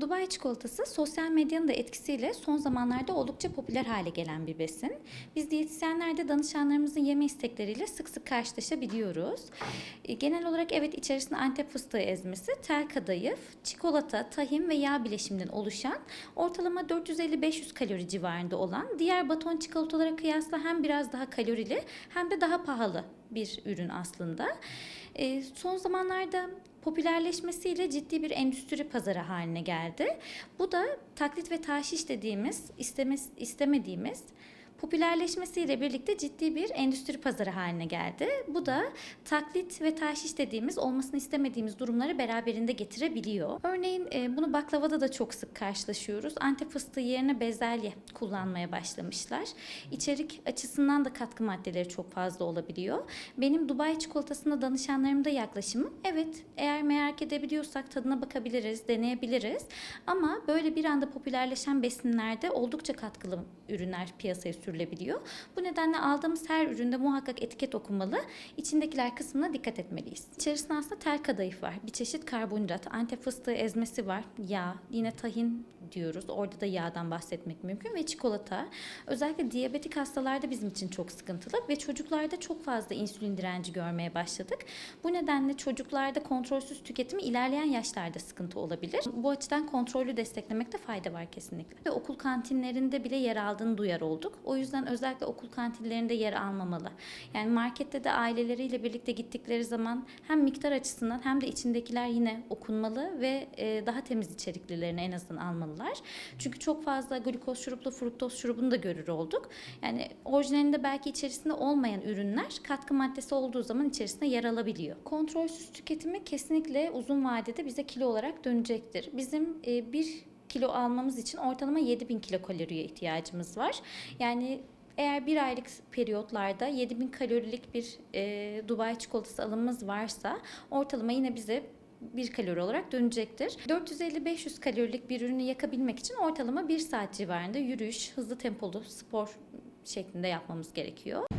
Dubai çikolatası sosyal medyanın da etkisiyle son zamanlarda oldukça popüler hale gelen bir besin. Biz diyetisyenler de danışanlarımızın yeme istekleriyle sık sık karşılaşabiliyoruz. E, Genel olarak evet içerisinde antep fıstığı ezmesi, tel kadayıf, çikolata, tahin ve yağ bileşiminden oluşan ortalama 450-500 kalori civarında olan diğer baton çikolatalara kıyasla hem biraz daha kalorili hem de daha pahalı bir ürün aslında. E, son zamanlarda popülerleşmesiyle ciddi bir endüstri pazarı haline geldi. Bu da taklit ve taşiş dediğimiz, istemez, istemediğimiz popülerleşmesiyle birlikte ciddi bir endüstri pazarı haline geldi. Bu da taklit ve taşiş dediğimiz olmasını istemediğimiz durumları beraberinde getirebiliyor. Örneğin e, bunu baklavada da çok sık karşılaşıyoruz. Antep fıstığı yerine bezelye kullanmaya başlamışlar. İçerik açısından da katkı maddeleri çok fazla olabiliyor. Benim Dubai çikolatasında danışanlarımda yaklaşımım evet eğer merak edebiliyorsak tadına bakabiliriz, deneyebiliriz. Ama böyle bir anda popülerleşen besinlerde oldukça katkılı ürünler piyasaya sürülebiliyor. Bu nedenle aldığımız her üründe muhakkak etiket okunmalı. İçindekiler kısmına dikkat etmeliyiz. İçerisinde aslında tel kadayıf var. Bir çeşit karbonhidrat, antep fıstığı ezmesi var. Yağ, yine tahin diyoruz. Orada da yağdan bahsetmek mümkün ve çikolata. Özellikle diyabetik hastalarda bizim için çok sıkıntılı ve çocuklarda çok fazla insülin direnci görmeye başladık. Bu nedenle çocuklarda kontrolsüz tüketimi ilerleyen yaşlarda sıkıntı olabilir. Bu açıdan kontrollü desteklemekte fayda var kesinlikle. Ve okul kantinlerinde bile yer aldığını duyar olduk. O yüzden özellikle okul kantinlerinde yer almamalı. Yani markette de aileleriyle birlikte gittikleri zaman hem miktar açısından hem de içindekiler yine okunmalı ve e, daha temiz içeriklilerini en azından almalılar. Çünkü çok fazla glikoz şuruplu fruktoz şurubunu da görür olduk. Yani orijinalinde belki içerisinde olmayan ürünler katkı maddesi olduğu zaman içerisinde yer alabiliyor. Kontrolsüz tüketimi kesinlikle uzun vadede bize kilo olarak dönecektir. Bizim e, bir kilo almamız için ortalama 7000 kilokaloriye ihtiyacımız var. Yani eğer bir aylık periyotlarda 7000 kalorilik bir e, Dubai çikolatası alımımız varsa ortalama yine bize 1 kalori olarak dönecektir. 450-500 kalorilik bir ürünü yakabilmek için ortalama 1 saat civarında yürüyüş, hızlı tempolu spor şeklinde yapmamız gerekiyor.